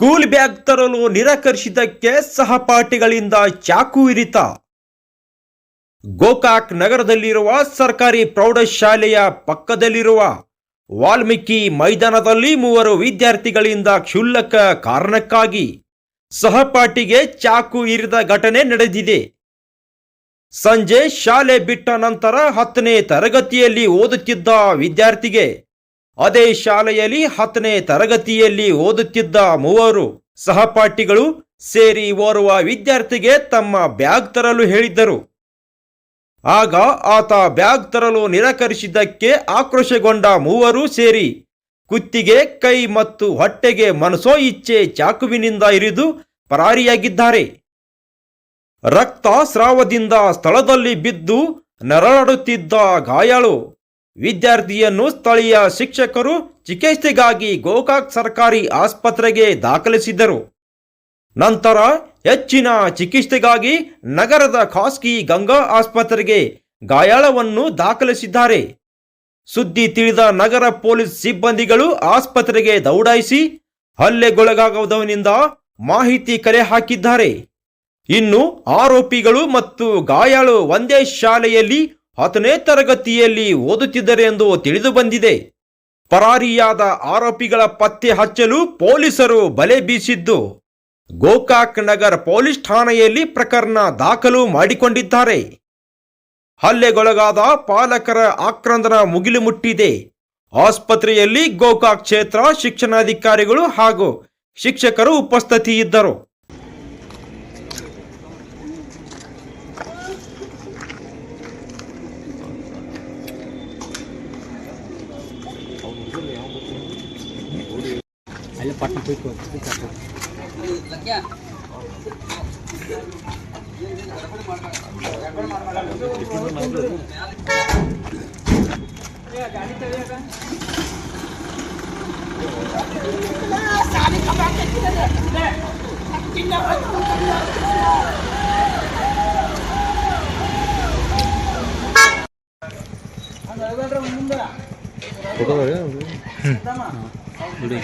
School bag ತರಲು ನಿರಾಕರಿಸಿದ್ದಕ್ಕೆ ಸಹಪಾಠಿಗಳಿಂದ ಚಾಕು ಇರಿತ. ಗೋಕಾಕ್ ನಗರದಲ್ಲಿರುವ ಸರ್ಕಾರಿ ಪ್ರೌಢಶಾಲೆಯ ಪಕ್ಕದಲ್ಲಿರುವ ವಾಲ್ಮೀಕಿ ಮೈದಾನದಲ್ಲಿ ಮೂವರು ವಿದ್ಯಾರ್ಥಿಗಳಿಂದ ಕ್ಷುಲ್ಲಕ ಕಾರಣಕ್ಕಾಗಿ ಸಹಪಾಠಿಗೆ ಚಾಕು ಇರಿದ ಘಟನೆ ನಡೆದಿದೆ. ಸಂಜೆ ಶಾಲೆ ಬಿಟ್ಟ ನಂತರ ಹತ್ತನೇ ತರಗತಿಯಲ್ಲಿ ಓದುತ್ತಿದ್ದ ವಿದ್ಯಾರ್ಥಿಗೆ ಅದೇ ಶಾಲೆಯಲ್ಲಿ ಹತ್ತನೇ ತರಗತಿಯಲ್ಲಿ ಓದುತ್ತಿದ್ದ ಮೂವರು ಸಹಪಾಠಿಗಳು ಸೇರಿ ಓರ್ವ ವಿದ್ಯಾರ್ಥಿಗೆ ತಮ್ಮ ಬ್ಯಾಗ್ ತರಲು ಹೇಳಿದ್ದರು. ಆಗ ಆತ ಬ್ಯಾಗ್ ತರಲು ನಿರಾಕರಿಸಿದ್ದಕ್ಕೆ ಆಕ್ರೋಶಗೊಂಡ ಮೂವರು ಸೇರಿ ಕುತ್ತಿಗೆ, ಕೈ ಮತ್ತು ಹೊಟ್ಟೆಗೆ ಮನಸೋ ಇಚ್ಛೆ ಚಾಕುವಿನಿಂದ ಇರಿದು ಪರಾರಿಯಾಗಿದ್ದಾರೆ. ರಕ್ತ ಸ್ರಾವದಿಂದ ಸ್ಥಳದಲ್ಲಿ ಬಿದ್ದು ನರಳಾಡುತ್ತಿದ್ದ ಗಾಯಾಳು ವಿದ್ಯಾರ್ಥಿಯನ್ನು ಸ್ಥಳೀಯ ಶಿಕ್ಷಕರು ಚಿಕಿತ್ಸೆಗಾಗಿ ಗೋಕಾಕ್ ಸರ್ಕಾರಿ ಆಸ್ಪತ್ರೆಗೆ ದಾಖಲಿಸಿದ್ದರು. ನಂತರ ಹೆಚ್ಚಿನ ಚಿಕಿತ್ಸೆಗಾಗಿ ನಗರದ ಖಾಸಗಿ ಗಂಗಾ ಆಸ್ಪತ್ರೆಗೆ ಗಾಯಾಳವನ್ನು ದಾಖಲಿಸಿದ್ದಾರೆ. ಸುದ್ದಿ ತಿಳಿದ ನಗರ ಪೊಲೀಸ್ ಸಿಬ್ಬಂದಿಗಳು ಆಸ್ಪತ್ರೆಗೆ ದೌಡಾಯಿಸಿ ಹಲ್ಲೆಗೊಳಗಾಗುವುದವನಿಂದ ಮಾಹಿತಿ ಕಲೆ ಹಾಕಿದ್ದಾರೆ. ಇನ್ನು ಆರೋಪಿಗಳು ಮತ್ತು ಗಾಯಾಳು ಒಂದೇ ಶಾಲೆಯಲ್ಲಿ ಹತ್ತನೇ ತರಗತಿಯಲ್ಲಿ ಓದುತ್ತಿದ್ದಾರೆ ಎಂದು ತಿಳಿದು ಬಂದಿದೆ. ಪರಾರಿಯಾದ ಆರೋಪಿಗಳ ಪತ್ತೆ ಹಚ್ಚಲು ಪೊಲೀಸರು ಬಲೆ ಬೀಸಿದ್ದು, ಗೋಕಾಕ್ ನಗರ್ ಪೊಲೀಸ್ ಠಾಣೆಯಲ್ಲಿ ಪ್ರಕರಣ ದಾಖಲು ಮಾಡಿಕೊಂಡಿದ್ದಾರೆ. ಹಲ್ಲೆಗೊಳಗಾದ ಪಾಲಕರ ಆಕ್ರಂದನ ಮುಗಿಲು ಮುಟ್ಟಿದೆ. ಆಸ್ಪತ್ರೆಯಲ್ಲಿ ಗೋಕಾಕ್ ಕ್ಷೇತ್ರ ಶಿಕ್ಷಣಾಧಿಕಾರಿಗಳು ಹಾಗೂ ಶಿಕ್ಷಕರು ಉಪಸ್ಥಿತಿಯಿದ್ದರು. Ayo patung itu ikut. Lagi ya. Yeah. കൊടുക്കറിയാ ഇവിടെ